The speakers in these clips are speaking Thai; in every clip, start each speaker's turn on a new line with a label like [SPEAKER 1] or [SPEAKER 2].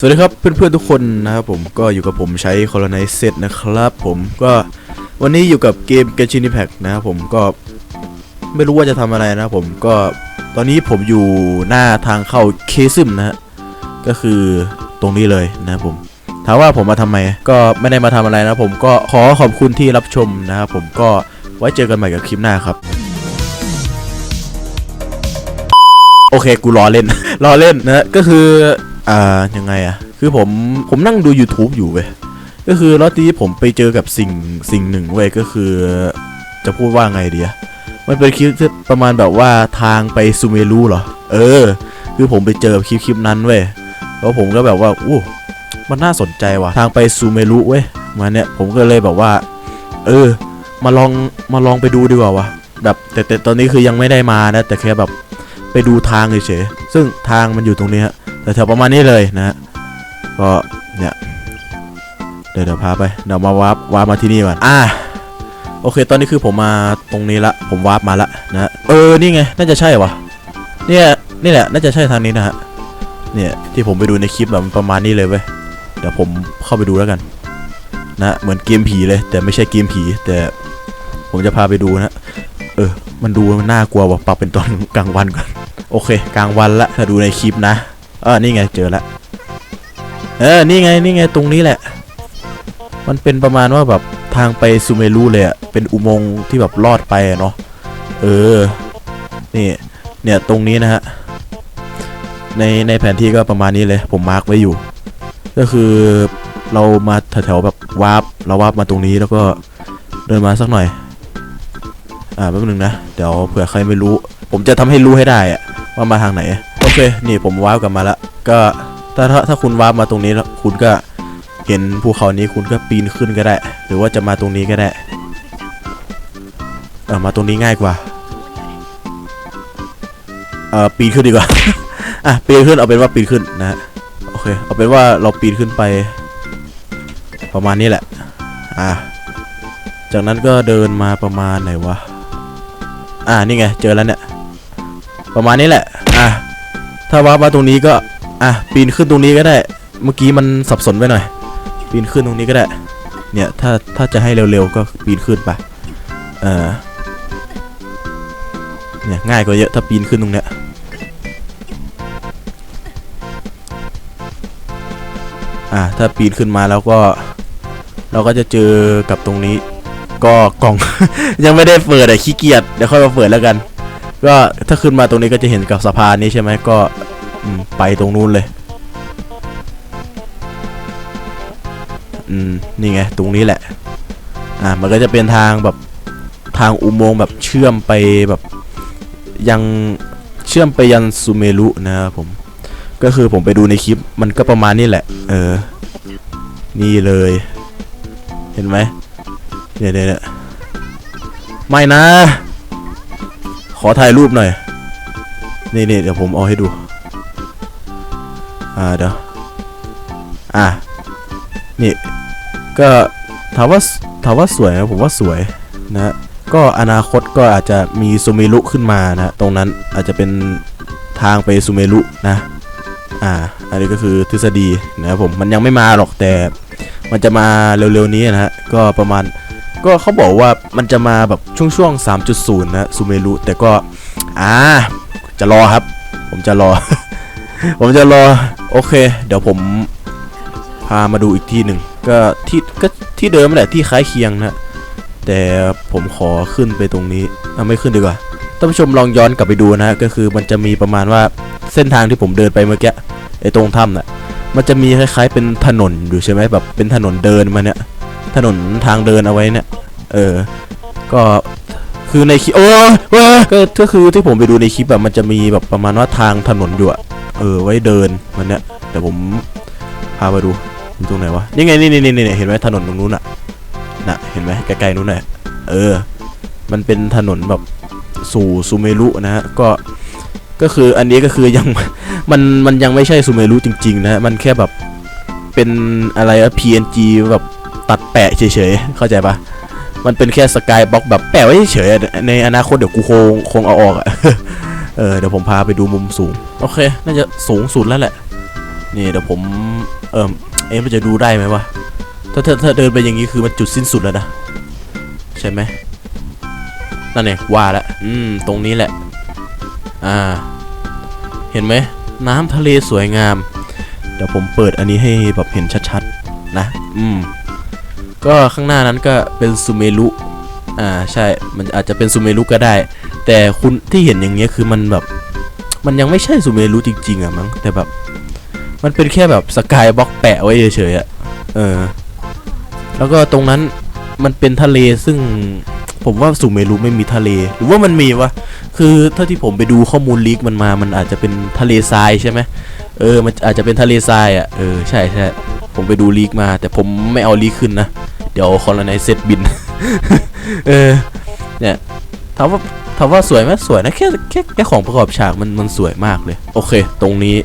[SPEAKER 1] สวัสดีครับเพื่อนๆทุกคนนะครับผมก็อยู่กับผมใช้ Colonize Set นะครับผมก็วันนี้อยู่กับเกม Genshin Impact นะครับผมก็ไม่รู้ว่าจะทำอะไรนะผมก็ตอนนี้ผมอยู่หน้าทางเข้าเคซึมนะฮะก็คือตรงนี้เลยนะครับผมถามว่าผมมาทำไมก็ไม่ได้มาทำอะไรนะผมก็ขอขอบคุณที่รับชมนะครับผมก็ไว้เจอกันใหม่กับคลิปหน้าครับโอเคกูรอเล่นรอเล่นนะก็คือ อ่ายังไงอะคือผมผมนั่งดู YouTube อยู่เว้ยก็คือแล้วทีนี้ผมไปเจอกับสิ่งสิ่งหนึ่งเว้ยก็คือ จะพูดว่าไงดีอะมันเป็นคลิปที่ประมาณแบบว่าทางไปซูเมรุเหรอ เออ คือผมไปเจอคลิปคลิปนั้นเว้ยแล้วผมก็แบบว่าอู้มันน่าสนใจว่ะทางไปซูเมรุเว้ยมาเนี่ยผมก็เลยแบบว่า เออ มาลองมาลองไปดูดีกว่าวะแบบแต่แต่ตอนนี้คือยังไม่ได้มานะแต่แค่แบบไปดูทางเฉยๆซึ่งทางมันอยู่ตรงนี้ฮะ แถวประมาณนี้เลยนะฮะก็เนี่ยเดี๋ยวเดี๋ยวพาไปเดี๋ยวมาวาร์ปวาร์ปมาที่นี่ก่อนอ่าโอเค ตอนนี้คือผมมาตรงนี้ละ ผมวาร์ปมาละนะเออ นี่ไง น่าจะใช่วะเนี่ย นี่แหละ น่าจะใช่ทางนี้นะฮะ เนี่ย ที่ผมไปดูในคลิปแบบประมาณนี้เลยเว้ย เดี๋ยวผมเข้าไปดูแล้วกัน นะ เหมือนเกมผีเลย แต่ไม่ใช่เกมผี แต่ผมจะพาไปดูนะ เออ มันดูมันน่ากลัวว่ะปรับเป็นตอนกลางวันก่อน โอเค กลางวันละ ถ้าดูในคลิปนะ เออนี่ไงเจอละเออนี่ไงนี่ไงตรงนี้แหละ มันเป็นประมาณว่าแบบทางไปซูเมรุเลยอะเป็นอุโมงค์ที่แบบลอดไปเนาะเออนี่เนี่ยตรงนี้นะฮะในในแผนที่ก็ประมาณนี้เลยผมมาร์กไว้อยู่ ก็คือเรามาแถวๆแบบวาร์ปเราวาร์ปมาตรงนี้แล้วก็เดินมาสักหน่อย อ่าแป๊บนึงนะ เดี๋ยวเผื่อใครไม่รู้ ผมจะทำให้รู้ให้ได้อะว่ามาทางไหน เคนี่ผมวาร์ปกลับมาล้วก็ถ้าถ้าถ้าคุณวาร์ปมาตรงนี้แล้วคุณก็เห็นภูเขานี้คุณก็ปีนขึ้นก็ได้ หรือว่าจะมาตรงนี้ก็ได้เออมาตรงนี้ง่ายกว่าเออปีนขึ้นดีกว่า อะปีนขึ้นเอาเป็นว่าปีนขึ้นนะฮะโอเคเอาเป็นว่าเราปีนขึ้นไป ประมาณนี้แหละอะจากนั้นก็เดินมาประมาณไหนวะอ่านี่ไงเจอแล้วเนี่ยประมาณนี้แหละอะ ถ้าว่ามาตรงนี้ก็ อะ ปีนขึ้นตรงนี้ก็ได้ เมื่อกี้มันสับสนไปหน่อย ปีนขึ้นตรงนี้ก็ได้ เนี่ย ถ้า ถ้าจะให้เร็วๆ ก็ปีนขึ้นไป เออเนี่ย ง่ายกว่าเยอะ ถ้าปีนขึ้นตรงเนี้ย อะ ถ้าปีนขึ้นมาแล้วก็ เราก็จะเจอกับตรงนี้ ก็กล่อง ยังไม่ได้เปิดอะขี้เกียจ เดี๋ยวค่อยมาเปิดแล้วกัน ก็ถ้าขึ้นมาตรงนี้ก็จะเห็นกับสะพานนี้ใช่ไหมก็ไปตรงนู้นเลย อืม นี่ไง ตรงนี้แหละ อ่า มันก็จะเป็นทางแบบทางอุโมงค์แบบเชื่อมไปแบบยังเชื่อมไปยันซูเมรุนะครับผม ก็คือผมไปดูในคลิปมันก็ประมาณนี้แหละ เออ นี่เลย เห็นไหมเดี๋ยเดี๋ยวเดี๋ยวไม่นะ ขอถ่ายรูปหน่อย นี่นี่เดี๋ยวผมเอาให้ดู อ่าเดี๋ยว อะ นี่ ก็ถามว่าถามว่าสวยไหมผมว่าสวยนะ ก็อนาคตก็อาจจะมีซูเมรุขึ้นมานะ ตรงนั้นอาจจะเป็นทางไปซูเมรุนะ อ่า อันนี้ก็คือทฤษฎีนะครับผม มันยังไม่มาหรอกแต่มันจะมาเร็วๆนี้นะฮะ ก็ประมาณ ก็เขาบอกว่ามันจะมาแบบช่วงช่วงๆ 3.0 นะซูเมรุแต่ก็ อ่า จะรอครับ ผมจะรอ ผมจะรอ โอเค เดี๋ยวผมพามาดูอีกที่หนึ่งก็ที่ก็ที่เดิมแหละที่คล้ายเคียงนะ แต่ผมขอขึ้นไปตรงนี้เอาไม่ขึ้นดีกว่าท่านผู้ชมลองย้อนกลับไปดูนะก็คือมันจะมีประมาณว่าเส้นทางที่ผมเดินไปเมื่อกี้ไอ้ตรงถ้ำน่ะมันจะมีคล้ายๆเป็นถนนอยู่ใช่ไหมแบบเป็นถนนเดินมาเนี่ย ถนนทางเดินเอาไว้เนี่ย เออ ก็คือในคลิปโอ้ว้ก็ก็คือที่ผมไปดูในคลิปแบบมันจะมีแบบประมาณว่าทางถนนอยู่อะเออ ไว้เดินมันเนี่ยเดี๋ยวผมพาไปดูอยู่ตรงไหนวะนี่ไงนี่นี่นี่นี่เห็นไหมถนนตรงนู้นอะน่ะเห็นไหมไกลๆนู้นน่ะเออ มันเป็นถนนแบบสู่ซูเมรุนะฮะก็ก็คืออันนี้ก็คือยังมันมันยังไม่ใช่ซูเมรุจริง ๆ นะฮะมันแค่แบบเป็นอะไรอะ PNG แบบ แปะเฉยๆ เข้าใจปะมันเป็นแค่สกายบล็อกแบบแปะไว้เฉยๆ ในอนาคตเดี๋ยวกูคงคงเอาออกอะเออเดี๋ยวผมพาไปดูมุมสูง โอเค น่าจะสูงสุดแล้วแหละ นี่เดี๋ยวผม เออเอ๊ะมันจะดูได้ไหมวะ ถ้าถ้าถ้าเดินไปอย่างนี้คือมันจุดสิ้นสุดแล้วนะ ใช่ไหมนั่นเองว่าแล้วอืม ตรงนี้แหละ อ่า เห็นไหม น้ำทะเลสวยงาม เดี๋ยวผมเปิดอันนี้ให้แบบเห็นชัดๆ นะ อืม ก็ข้างหน้านั้นก็เป็นซูเมรุอ่าใช่มันอาจจะเป็นซูเมรุก็ได้ แต่คุณที่เห็นอย่างเงี้ยคือมันแบบ มันยังไม่ใช่ซูเมรุจริง ๆอะมั้งแต่แบบ มันเป็นแค่แบบสกายบล็อกแปะไว้เฉยๆอะเออ แล้วก็ตรงนั้นมันเป็นทะเลซึ่งผมว่าซูเมรุไม่มีทะเล หรือว่ามันมีวะคือเท่าที่ผมไปดูข้อมูลลีกมันมา มันอาจจะเป็นทะเลทรายใช่ไหมเออ มันอาจจะเป็นทะเลทรายอะเออใช่ใช่ ผมไปดูลีกมา แต่ผมไม่เอาลีกขึ้นนะ เดี๋ยวคอลไนเซตบิน เออ เนี่ยถามว่าถามว่าสวยไหมสวยนะแค่แค่แค่ของประกอบฉากมันมันสวยมากเลย โอเค ตรงนี้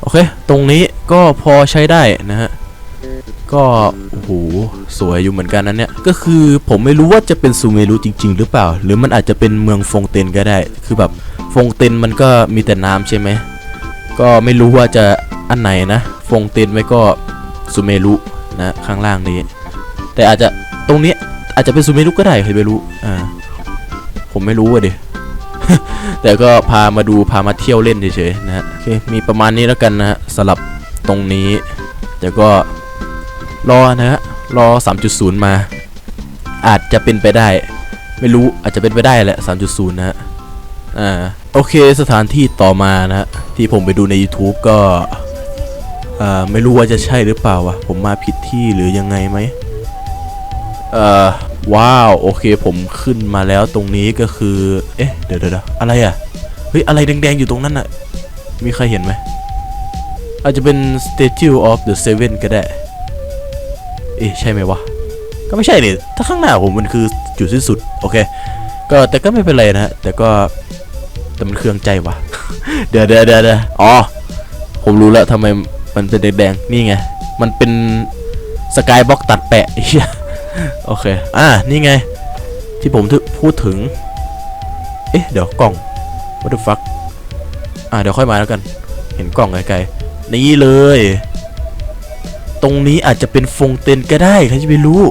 [SPEAKER 1] โอเค ตรงนี้ก็พอใช้ได้นะฮะก็โอ้โหสวยอยู่เหมือนกันนะเนี่ย ก็คือผมไม่รู้ว่าจะเป็นซูเมรุจริง ๆ หรือเปล่า หรือมันอาจจะเป็นเมืองฟงเตนก็ได้ คือแบบฟงเตนมันก็มีแต่น้ำใช่ไหมก็ไม่รู้ว่าจะ อันไหนนะ ฟงเตนไว้ก็ซูเมรุนะข้างล่างนี้ แต่อาจจะตรงนี้อาจจะเป็นซูเมรุก็ได้ใครไม่รู้อ่าผมไม่รู้อะดิแต่ก็พามาดูพามาเที่ยวเล่นเฉยๆนะฮะโอเคมีประมาณนี้แล้วกันนะฮะสำหรับตรงนี้แต่ก็รอนะฮะรอ 3.0 มา อาจจะเป็นไปได้ ไม่รู้อาจจะเป็นไปได้แหละ 3.0 นะฮะอ่าโอเคสถานที่ต่อมานะฮะที่ผมไปดูใน YouTube ก็ อ่ไม่รู้ว่าจะใช่หรือเปล่าวะผมมาผิดที่หรือยังไงไหมเอ่อว้าวโอเคผมขึ้นมาแล้วตรงนี้ก็คือ เอ๊ะเดี๋ยวเดี๋ยวเดี๋ยวอะไรอะเฮ้ยอะไรแดงๆอยู่ตรงนั้นอะมีใครเห็นไหมอาจจะเป็น Statue of the Seven ก็ได้ เอ๊ะใช่ไหมวะ ก็ไม่ใช่ดิถ้าข้างหน้าผมมันคือจุดสิ้นสุด โอเค ก็แต่ก็ไม่เป็นไรนะแต่ก็แต่มันเครื่องใจวะ เดี๋ยวเดี๋ยวเดี๋ยวอ๋อ ผมรู้แล้วทำไม มันเป็นแดงๆนี่ไง มันเป็นสกายบ็อกตัดแปะเหี้ยโอเค อ่า นี่ไง ที่ผมพูดถึง เอ๊ะ เดี๋ยวกล่อง what the fuck อ่า เดี๋ยวค่อยมาแล้วกัน เห็นกล่องไกลๆ นี่เลย ตรงนี้อาจจะเป็นฟงเต็นก็ได้ใครจะไปรู้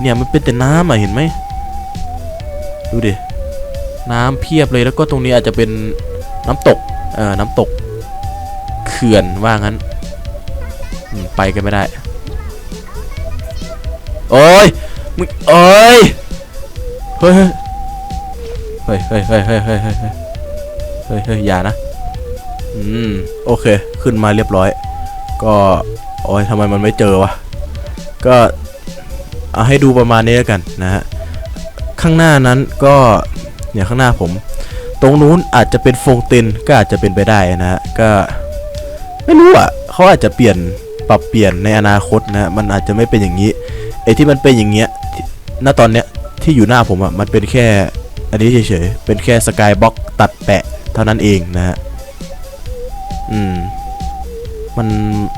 [SPEAKER 1] เนี่ยมันเป็นแต่น้ำอะ เห็นไหม ดูดิ น้ำเพียบเลยแล้วก็ตรงนี้อาจจะเป็นน้ำตก เอ่อ น้ำตก เขื่อนว่างั้น ไปกันไม่ได้ โอ้ยมึงโอ้ยเฮ้ยเฮ้ยเฮ้ยเฮ้ยเฮ้ยเฮ้ยเฮ้ยเฮ้ยเฮ้ยอย่านะอืมโอเคขึ้นมาเรียบร้อย ก็โอ้ยทำไมมันไม่เจอวะก็เอาให้ดูประมาณนี้แล้วกันนะฮะข้างหน้านั้นก็เนี่ยข้างหน้าผม ตรงนู้นอาจจะเป็นฟงต็นก็อาจจะเป็นไปได้นะฮะก็ไม่รู้อะเขาอาจจะเปลี่ยน ปรับเปลี่ยนในอนาคตนะฮะมันอาจจะไม่เป็นอย่างนี้ไอ้ที่มันเป็นอย่างเงี้ยณตอนเนี้ยที่อยู่หน้าผมอะมันเป็นแค่อันนี้เฉยๆเป็นแค่สกายบ็อกตัดแปะเท่านั้นเองนะฮะอืมมัน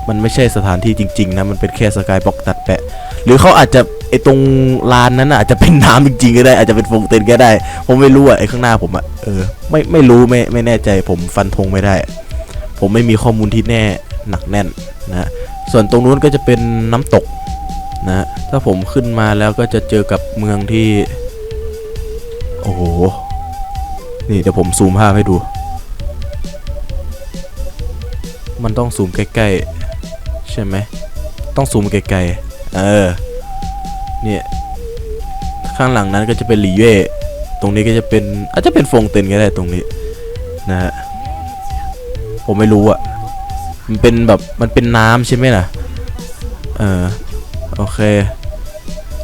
[SPEAKER 1] มันไม่ใช่สถานที่จริง ๆ นะ มันเป็นแค่สกายบ็อกตัดแปะ หรือเขาอาจจะไอตรงลานนั้นอาจจะเป็นน้ำจริงๆก็ได้ อาจจะเป็นฟงเต็นก็ได้ ผมไม่รู้อะไอข้างหน้าผมอะเออไม่ไม่รู้ไม่ไม่แน่ใจผมฟันธงไม่ได้ ผมไม่มีข้อมูลที่แน่หนักแน่นนะฮะ ส่วนตรงนู้นก็จะเป็นน้ำตกนะฮะถ้าผมขึ้นมาแล้วก็จะเจอกับเมืองที่ โอ้โห นี่เดี๋ยวผมซูมภาพให้ดู มันต้องซูมใกล้ๆ ใช่ไหม ต้องซูมไกลๆ เออ เนี่ย ข้างหลังนั้นก็จะเป็นหลีเย่ตรงนี้ก็จะเป็นอาจจะเป็นฟงเต็นก็ได้ตรงนี้ นะฮะ ผมไม่รู้อะ มันเป็นแบบมันเป็นน้ำใช่ไหมล่ะ เออโอเค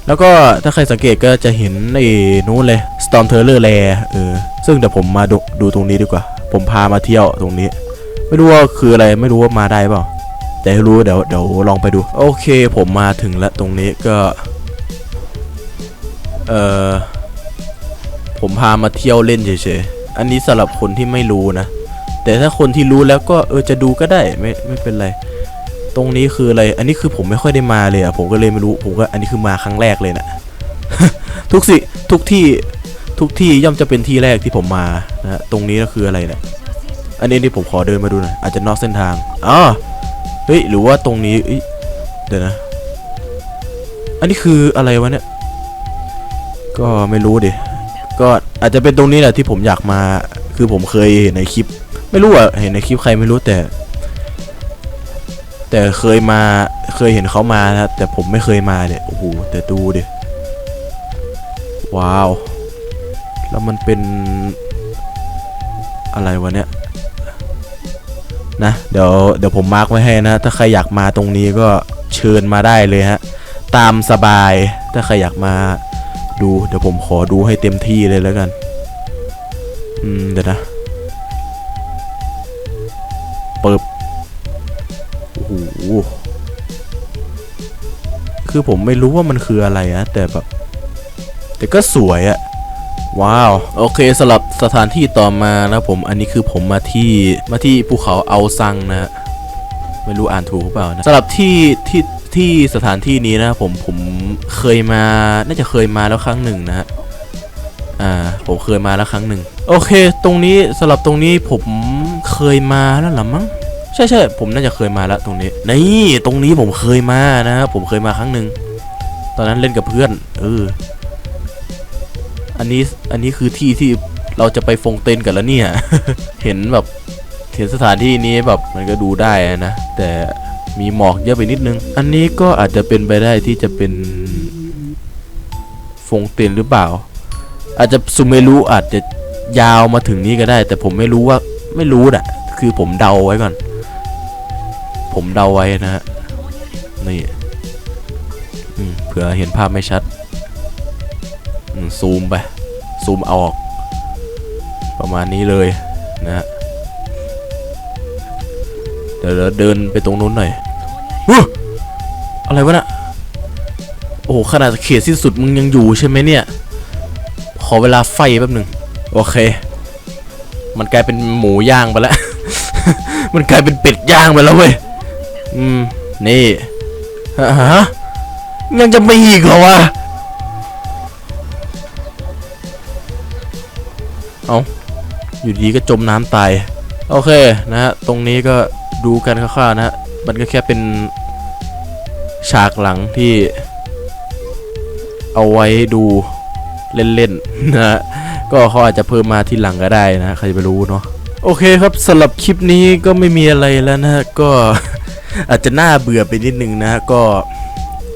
[SPEAKER 1] แล้วก็ถ้าใครสังเกตก็จะเห็นไอ้นู้นเลย Storm t e r r o r แลเออซึ่งเดี๋ยวผมมาดูดูตรงนี้ดีกว่า ผมพามาเที่ยวตรงนี้ ไม่รู้ว่าคืออะไรไม่รู้ว่ามาได้เปล่า แต่รู้เดี๋ยวเดี๋ยวลองไปดู โอเคผมมาถึงแล้วตรงนี้ก็ เออผมพามาเที่ยวเล่นเฉยๆ อันนี้สำหรับคนที่ไม่รู้นะ แต่ถ้าคนที่รู้แล้วก็เออจะดูก็ได้ไม่ไม่เป็นไร ตรงนี้คืออะไร อันนี้คือผมไม่ค่อยได้มาเลยอะผมก็เลยไม่รู้ผมก็อันนี้คือมาครั้งแรกเลยนะทุกสิทุกที่ทุกที่ย่อมจะเป็นที่แรกที่ผมมานะตรงนี้ก็คืออะไรเนี่ยอันนี้นี่ผมขอเดินมาดูหน่อยอาจจะนอกเส้นทางอ๋อเฮ้ยหรือว่าตรงนี้เดี๋ยวนะ อันนี้คืออะไรวะเนี่ย ก็ไม่รู้ดิก็อาจจะเป็นตรงนี้แหละที่ผมอยากมา คือผมเคยเห็นในคลิป ไม่รู้อะเห็นในคลิปใครไม่รู้แต่ แต่เคยมาเคยเห็นเขามานะแต่ผมไม่เคยมาเนี่ยโอ้โหแต่ดูดิว้าว แล้วมันเป็นอะไรวะเนี่ยนะเดี๋ยวเดี๋ยวผมมาร์กไว้ให้นะ ถ้าใครอยากมาตรงนี้ก็เชิญมาได้เลยฮะ ตามสบายถ้าใครอยากมาดู เดี๋ยวผมขอดูให้เต็มที่เลยแล้วกัน อืม เดี๋ยวนะเปิบโอ้โหคือผมไม่รู้ว่ามันคืออะไรนะแต่แบบ แต่ก็สวยอะว้าว โอเคสำหรับสถานที่ต่อมานะผมอันนี้คือผมมาที่มาที่ภูเขาเอาซังนะไม่รู้อ่านถูกหรือเปล่านะสำหรับที่ที่ที่สถานที่นี้นะผมผมเคยมา น่าจะเคยมาแล้วครั้งหนึ่งนะฮะอ่าผมเคยมาแล้วครั้งหนึ่ง โอเค ตรงนี้สำหรับตรงนี้ผมเคยมาแล้วหรือมั้งใช่ใช่ผมน่าจะเคยมาแล้วตรงนี้ นี่ตรงนี้ผมเคยมานะครับผมเคยมาครั้งหนึ่งตอนนั้นเล่นกับเพื่อน เออ อันนี้อันนี้คือที่ที่เราจะไปฟงเต้นกันแล้วเนี่ย เห็นแบบเห็นสถานที่นี้แบบมันก็ดูได้นะ แต่มีหมอกเยอะไปนิดนึง อันนี้ก็อาจจะเป็นไปได้ที่จะเป็นฟงเต้นหรือเปล่า อาจจะซูเมรุอาจจะ ยาวมาถึงนี้ก็ได้ แต่ผมไม่รู้ว่าไม่รู้นะคือผมเดาไว้ก่อน ผมเดาไว้นะฮะนี่เผื่อเห็นภาพไม่ชัดซูมไป ซูมเอาออก ประมาณนี้เลยนะฮะเดี๋ยวเดินไปตรงนู้นหน่อยอะไรวะน่ะโอ้โหขนาดเขตสิ้นสุดมึงยังอยู่ใช่ไหมเนี่ย ขอเวลาไฟแป๊บหนึ่ง โอเค มันกลายเป็นหมูย่างไปแล้ว มันกลายเป็นเป็ดย่างไปแล้วเว้ย อืม นี่ฮะยังจะไมีอีกเหรอวะ เอาอยู่ดีก็จมน้ำตาย โอเคนะฮะ ตรงนี้ก็ดูกันคร่าวๆนะฮะ มันก็แค่เป็นฉากหลังที่เอาไว้ดูเล่นๆนะฮะ ก็เขาอาจจะเพิ่มมาทีหลังก็ได้นะใครจะไปรู้เนาะโอเคครับสำหรับคลิปนี้ก็ไม่มีอะไรแล้วนะก็อาจจะน่าเบื่อไปนิดนึงนะฮะก็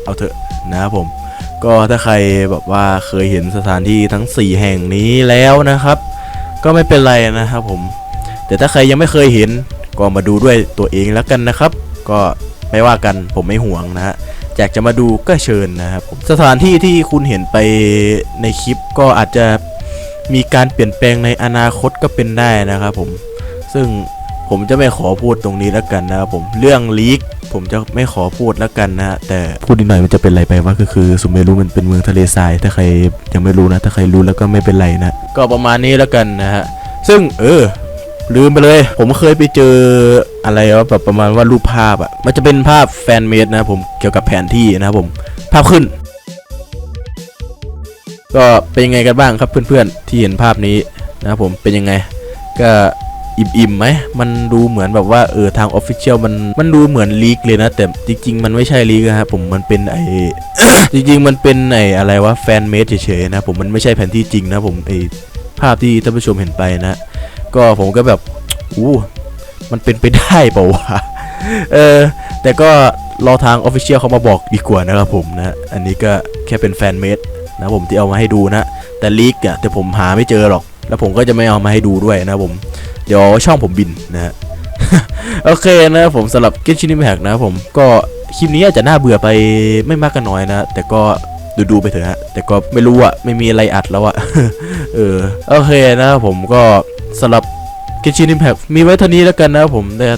[SPEAKER 1] เอาเถอะนะครับผม ก็ถ้าใครแบบว่าเคยเห็นสถานที่ทั้ง 4 แห่งนี้แล้วนะครับ ก็ไม่เป็นไรนะครับผม แต่ถ้าใครยังไม่เคยเห็นก็มาดูด้วยตัวเองแล้วกันนะครับ ก็ไม่ว่ากันผมไม่ห่วงนะฮะอยากจะมาดูก็เชิญนะครับผมสถานที่ที่คุณเห็นไปในคลิปก็อาจจะ มีการเปลี่ยนแปลงในอนาคตก็เป็นได้นะครับผม ซึ่งผมจะไม่ขอพูดตรงนี้แล้วกันนะครับผม เรื่องลีกผมจะไม่ขอพูดแล้วกันนะ แต่พูดนิดหน่อยมันจะเป็นอะไรไปว่าก็คือสุเมรุมันเป็นเมืองทะเลทราย ถ้าใครยังไม่รู้นะ ถ้าใครรู้แล้วก็ไม่เป็นไรนะ ก็ประมาณนี้แล้วกันนะฮะ ซึ่งเออ ลืมไปเลย ผมเคยไปเจออะไรวะแบบประมาณว่ารูปภาพอะมันจะเป็นภาพแฟนเมดนะผมเกี่ยวกับแผนที่นะครับผม ภาพขึ้น ก็เป็นยังไงกันบ้างครับเพื่อนๆที่เห็นภาพนี้นะครับผมเป็นยังไง ก็อิ่มๆไหมมันดูเหมือนแบบว่าเออทางออฟฟิเชียลมันมันดูเหมือนลีกเลยนะ แต่จริง ๆ มันไม่ใช่ลีกนะครับผมมันเป็นไอจริง ๆ มันเป็นไออะไรวะแฟนเมดเฉยๆนะผมมันไม่ใช่แผนที่จริงนะผมไอภาพที่ท่านผู้ชมเห็นไปนะ ก็ผมก็แบบอู้มันเป็นไปได้เปล่าวะเออแต่ก็รอทางออฟฟิเชียลเขามาบอกดีกว่านะครับผมนะ อันนี้ก็แค่เป็นแฟนเมด นะผมที่เอามาให้ดูนะ แต่ลีกอะแต่ผมหาไม่เจอหรอก แล้วผมก็จะไม่เอามาให้ดูด้วยนะผม เดี๋ยวช่องผมบินนะฮะโอเคนะผมสำหรับ Get Chin Impact นะผมก็คลิปนี้อาจจะน่าเบื่อไปไม่มากก็น้อยนะ แต่ก็ดูดูไปเถอะฮะแต่ก็ไม่รู้อะไม่มีอะไรอัดแล้วอะเออโอเคนะผมก็สำหรับ Get Chin Impact มีไว้เท่านี้แล้วกันนะผมแต่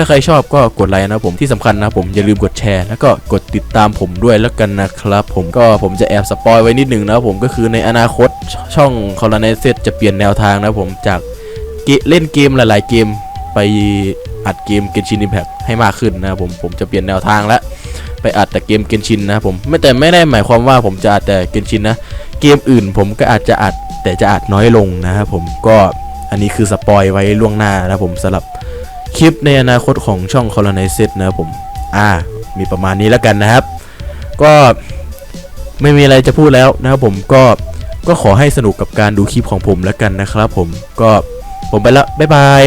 [SPEAKER 1] ถ้าใครชอบก็กดไลค์นะผมที่สำคัญนะผมอย่าลืมกดแชร์ แล้วก็กดติดตามผมด้วยแล้วกันนะครับ ผมก็ผมจะแอบสปอยไว้นิดหนึ่งนะผมก็คือในอนาคตช่อง c o l o n i z e จะเปลี่ยนแนวทางนะผมจากเล่นเกมหลาย ๆ เกมไปอัดเกม Genshin Impact ให้มากขึ้นนะผมผมจะเปลี่ยนแนวทางแล้วไปอัดแต่เกม Genshin นะผมไม่แต่ไม่ได้หมายความว่าผมจะอัดแต่ Genshin นะเกมอื่นผมก็อาจจะอัดแต่จะอัดน้อยลงนะครับผมก็อันนี้คือสปอยไว้ล่วงหน้านะผมสำหรับ คลิปในอนาคตของช่อง c o l o n i z e d นะครับผม อ่า มีประมาณนี้แล้วกันนะครับ ก็ไม่มีอะไรจะพูดแล้วนะครับผมก็ก็ขอให้สนุกกับการดูคลิปของผมแล้วกันนะครับผมก็ผมไปละบ๊ายบาย